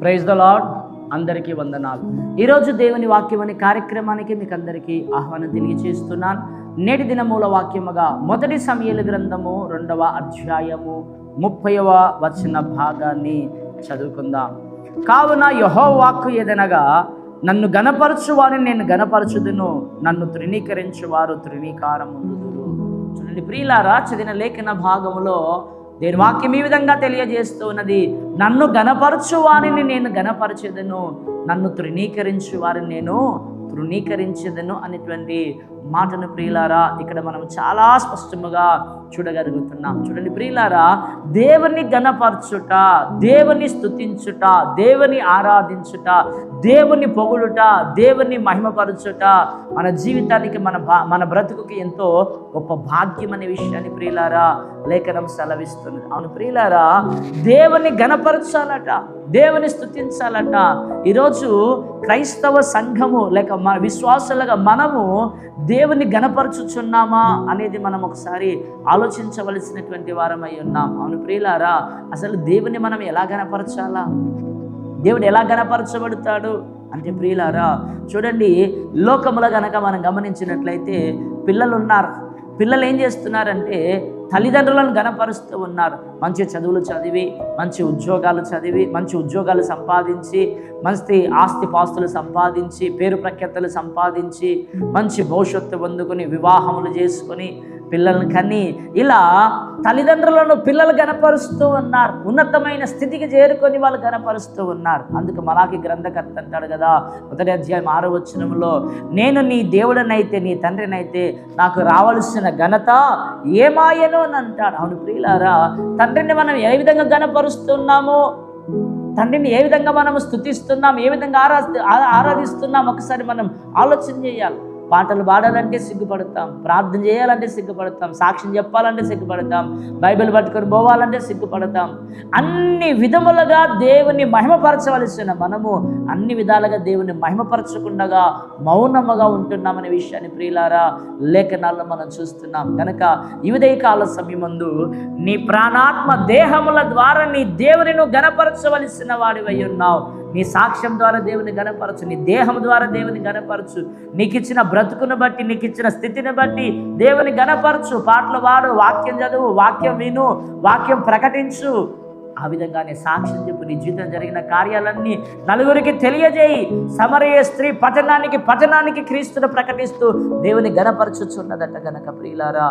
Praise the lord అందరికీ వందనాలు. ఈరోజు దేవుని వాక్యం అనే కార్యక్రమానికి మీకు అందరికీ ఆహ్వానం తెలియచేస్తున్నాను నేటి దినమూల వాక్యముగా మొదటి సమయల గ్రంథము రెండవ అధ్యాయము ముప్పైవ వచ్చిన భాగాన్ని చదువుకుందాం. కావున యహో వాక్కు ఏదనగా నన్ను గనపరచువారిని నేను గనపరచుదును నన్ను తృణీకరించువారు తృణీకారం ఉందుదురు చూడండి. ప్రియులారా చదివిన లేఖన భాగంలో దేని వాక్యం ఈ విధంగా తెలియజేస్తూ ఉన్నది నన్ను గనపరచు వారిని నేను గనపరచేదను నన్ను తృణీకరించు వారిని నేను తృణీకరించదను అనేటువంటి మాటను ప్రియులారా ఇక్కడ మనం చాలా స్పష్టముగా చూడగలుగుతున్నాం. చూడండి ప్రియులారా దేవుని గణపరచుట దేవుని స్థుతించుట దేవుని ఆరాధించుట దేవుని పొగులుట దేవుని మహిమపరచుట మన జీవితానికి మన భా మన బ్రతుకుకి ఎంతో గొప్ప భాగ్యం అనే విషయాన్ని ప్రియులారా లేఖనం సెలవిస్తుంది. అవును ప్రియులారా దేవుని గణపరచాలట దేవుని స్థుతించాలట ఈరోజు క్రైస్తవ సంఘము లేక మన విశ్వాసులుగా మనము దేవుని గణపరచుచున్నామా అనేది మనం ఒకసారి ఆలోచించవలసినటువంటి వారమై ఉన్నాం. అవును ప్రియులారా అసలు దేవుని మనం ఎలా గనపరచాలా దేవుడు ఎలా గనపరచబడతాడు అంటే ప్రియులారా చూడండి లోకముల గనక మనం గమనించినట్లయితే పిల్లలు ఉన్నారు పిల్లలు ఏం చేస్తున్నారంటే తల్లిదండ్రులను గనపరుస్తూ ఉన్నారు. మంచి చదువులు చదివి మంచి ఉద్యోగాలు చదివి మంచి ఉద్యోగాలు సంపాదించి మంచి ఆస్తి పాస్తులు సంపాదించి పేరు ప్రఖ్యాతలు సంపాదించి మంచి భవిష్యత్తు పొందుకొని వివాహములు చేసుకొని పిల్లలను కని ఇలా తల్లిదండ్రులను పిల్లలు గనపరుస్తూ ఉన్నారు. ఉన్నతమైన స్థితికి చేరుకొని వాళ్ళు గనపరుస్తూ ఉన్నారు. అందుకు మలాకి గ్రంథకర్త అంటాడు కదా మొదటి అధ్యాయం ఆరో నేను నీ దేవుడనైతే నీ తండ్రినైతే నాకు రావలసిన ఘనత ఏమాయను అని అంటాడు. అవును ప్రియులారా తండ్రిని మనం ఏ విధంగా గనపరుస్తున్నామో తండ్రిని ఏ విధంగా మనం స్థుతిస్తున్నాం ఏ విధంగా ఆరా ఆరాధిస్తున్నాం ఒకసారి మనం ఆలోచన చేయాలి. పాటలు పాడాలంటే సిగ్గుపడతాం ప్రార్థన చేయాలంటే సిగ్గుపడతాం సాక్ష్యం చెప్పాలంటే సిగ్గుపడతాం బైబిల్ పట్టుకొని పోవాలంటే సిగ్గుపడతాం. అన్ని విధములుగా దేవుని మహిమపరచవలసిన మనము అన్ని విధాలుగా దేవుని మహిమపరచకుండా మౌనముగా ఉంటున్నామనే విషయాన్ని ప్రియులారా లేఖనాల్లో మనం చూస్తున్నాం. కనుక యువదయ కాల సమయమందు నీ ప్రాణాత్మ దేహముల ద్వారా నీ దేవుని నువ్వు గనపరచవలసిన వాడివై ఉన్నావు. నీ సాక్ష్యం ద్వారా దేవుని గనపరచు నీ దేహం ద్వారా దేవుని గనపరచు నీకు ఇచ్చిన బ్రతుకును బట్టి నీకు ఇచ్చిన స్థితిని బట్టి దేవుని గనపరచు పాటలు వాడు వాక్యం చదువు వాక్యం విను వాక్యం ప్రకటించు. ఆ విధంగానే సాక్ష్యం చెప్పు నీ జీవితం జరిగిన కార్యాలన్నీ నలుగురికి తెలియజేయి. సమరయ స్త్రీ పట్టణానికి పట్టణానికి క్రీస్తును ప్రకటిస్తూ దేవుని గణపరచుచున్నదట గనక ప్రియులారా.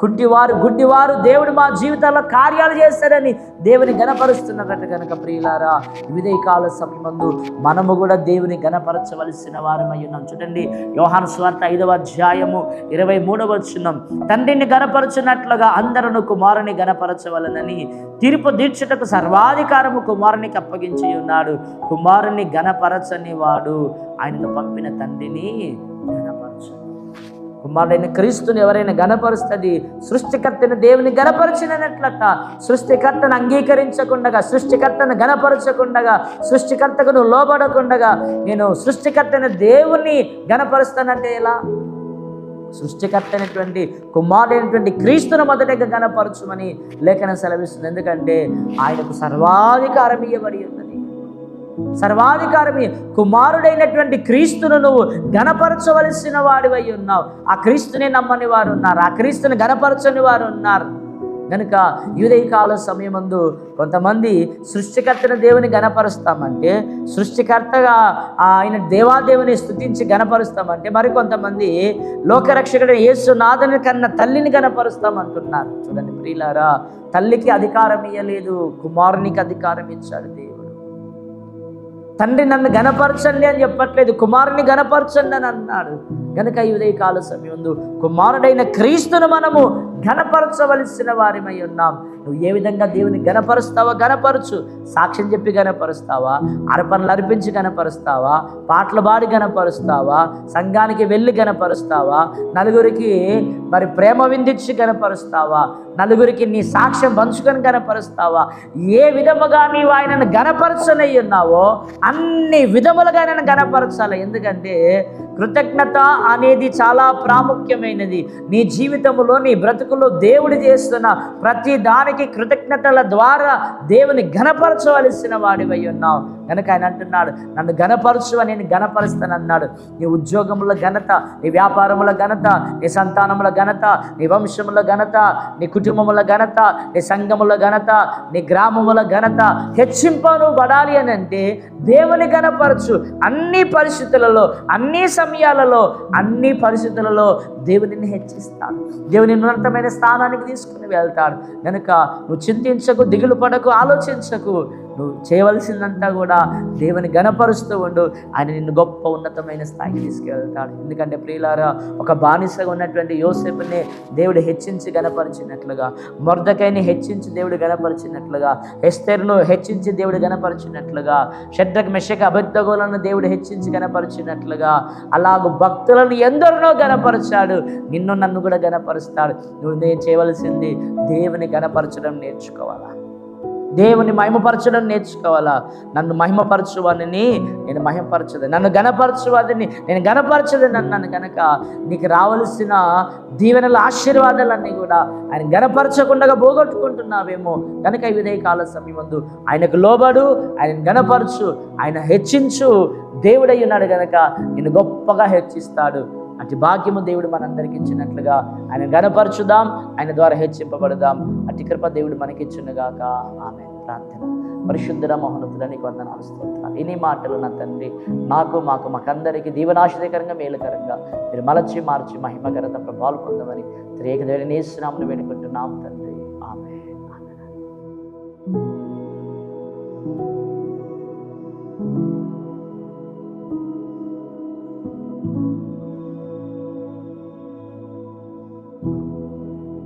కుంటివారు గుడ్డివారు దేవుడు మా జీవితాల్లో కార్యాలు చేస్తారని దేవుని గణపరుస్తున్నదట గనక ప్రియులారా. వివిధ కాల సమయమందు మనము కూడా దేవుని గణపరచవలసిన వారమై ఉన్నాం. చూడండి యోహాను స్వార్థ ఐదవ అధ్యాయము ఇరవై మూడవ వచ్చినాం తండ్రిని గణపరచున్నట్లుగా అందరూ కుమారుని గణపరచవలనని తీర్పు దీక్షటకు సర్వాధికారము కుమారునికి అప్పగించి ఉన్నాడు. కుమారుని గణపరచని వాడు ఆయనను పంపిన తండ్రిని గణపరచు కుమారుడైన క్రీస్తుని ఎవరైనా గణపరుస్తుంది సృష్టికర్తను దేవుని గణపరచినట్లట సృష్టికర్తను అంగీకరించకుండగా సృష్టికర్తను గణపరచకుండగా సృష్టికర్తకు నువ్వు లోబడకుండగా నేను సృష్టికర్తను దేవుని గణపరుస్తానంటే ఎలా? సృష్టికర్త అయినటువంటి కుమారుడైనటువంటి క్రీస్తును మొదటగా గణపరచుమని లేఖనం సెలవిస్తుంది. ఎందుకంటే ఆయనకు సర్వాధికారం ఇవ్వబడి ఉన్నది. సర్వాధికారమే కుమారుడైనటువంటి క్రీస్తును నువ్వు గణపరచవలసిన వాడివై ఉన్నావు. ఆ క్రీస్తుని నమ్మని వారు ఉన్నారు. ఆ క్రీస్తుని గణపరచని వారు ఉన్నారు. కనుక యుదయకాల సమయమందు కొంతమంది సృష్టికర్తన దేవుని గణపరుస్తామంటే సృష్టికర్తగా ఆయన దేవాదేవుని స్థుతించి గణపరుస్తామంటే మరికొంతమంది లోకరక్షకుడు యేసునాథని కన్న తల్లిని గణపరుస్తామంటున్నారు చూడండి ప్రియులారా తల్లికి అధికారం ఇవ్వలేదు కుమారునికి అధికారం ఇచ్చాడు దేవుడు. తండ్రి నన్ను గణపరచండి అని చెప్పట్లేదు కుమారుని గణపరచండి అని అన్నాడు. గనక ఈ ఉదయకాల సమయంలో కుమారుడైన క్రీస్తును మనము ఘనపరచవలసిన వారిమై ఉన్నాం. నువ్వు ఏ విధంగా దేవుని గనపరుస్తావా గనపరచు సాక్ష్యం చెప్పి గనపరుస్తావా అర్పణలు అర్పించి గనపరుస్తావా పాటలు పాడి గనపరుస్తావా సంఘానికి వెళ్ళి గనపరుస్తావా నలుగురికి మరి ప్రేమ విందించి గనపరుస్తావా నలుగురికి నీ సాక్ష్యం పంచుకొని గనపరుస్తావా ఏ విధముగా నీవు ఆయనను గనపరచనై ఉన్నావో అన్ని విధములుగా నేను గనపరచాలి ఎందుకంటే కృతజ్ఞత అనేది చాలా ప్రాముఖ్యమైనది. నీ జీవితంలో నీ బ్రతుకులో దేవుడు చేస్తున్న ప్రతి దానికి కృతజ్ఞతల ద్వారా దేవుని ఘనపరచవలసిన వాడివై ఉన్నావు. కనుక ఆయన అంటున్నాడు నన్ను ఘనపరచు అని నేను ఘనపరుస్తానన్నాడు. నీ ఉద్యోగముల ఘనత నీ వ్యాపారముల ఘనత నీ సంతానముల ఘనత నీ వంశముల ఘనత నీ కుటుంబముల ఘనత నీ సంఘముల ఘనత నీ గ్రామముల ఘనత హెచ్చింపను పడాలి అని అంటే దేవుని ఘనపరచు. అన్ని పరిస్థితులలో అన్ని సమయాలలో అన్ని పరిస్థితులలో దేవునిని హెచ్చిస్తాడు. దేవుని ఉన్నతమైన స్థానానికి తీసుకుని వెళ్తాడు. కనుక నువ్వు చింతించకు దిగులు పడకు ఆలోచించకు. నువ్వు చేయవలసిందంతా కూడా దేవుని గణపరుస్తూ ఉండు. ఆయన నిన్ను గొప్ప ఉన్నతమైన స్థాయికి తీసుకెళ్తాడు. ఎందుకంటే ప్రియులారా ఒక బానిసగా ఉన్నటువంటి యోసేపుని దేవుడు హెచ్చించి గణపరిచినట్లుగా మొర్దకైని హెచ్చించి దేవుడు గణపరిచినట్లుగా ఎస్తెర్ను హెచ్చించి దేవుడు గణపరిచినట్లుగా షడ్రక్ మెషక అబద్ధగోలను దేవుడు హెచ్చించి గణపరిచినట్లుగా అలాగ భక్తులను ఎందరినో గణపరిచాడు నిన్ను నన్ను కూడా గణపరుస్తాడు నువ్వు నేను చేయవలసింది దేవుని గణపరచడం నేర్చుకోవాలా? దేవుని మహిమపరచడం నేర్చుకోవాలా? నన్ను మహిమపరచువాడిని నేను మహిమపరచదు. నన్ను గణపరచువాడిని నేను గనపరచలేదు నన్ను నన్ను కనుక నీకు రావలసిన దీవెనల ఆశీర్వాదాలన్నీ కూడా ఆయన గణపరచకుండా పోగొట్టుకుంటున్నావేమో కనుక ఈ విధే కాల సమయమందు ఆయనకు లోబడు ఆయన గణపరచు ఆయన హెచ్చించు దేవుడై ఉన్నాడు గనక గొప్పగా హెచ్చిస్తాడు. అటు భాగ్యము దేవుడు మనందరికి ఇచ్చినట్లుగా ఆయన గణపరచుదాం ఆయన ద్వారా హెచ్చింపబడదాం. అటు కృప దేవుడు మనకిచ్చునుగాక. ఆమె ప్రార్థన. పరిశుద్ధుల మహోన్నతుల నీకు వందనాలు స్తోత్రాలు. ఇన్ని మాటలు నా తండ్రి నాకు మాకు మాకందరికీ దీవనాశ్రయకరంగా మేలుకరంగా మీరు మలచి మార్చి మహిమకరత ప్రభావాలు పొందమని త్రేక దేవుని నేస్తున్నామని వేడుకుంటున్నాం తండ్రి.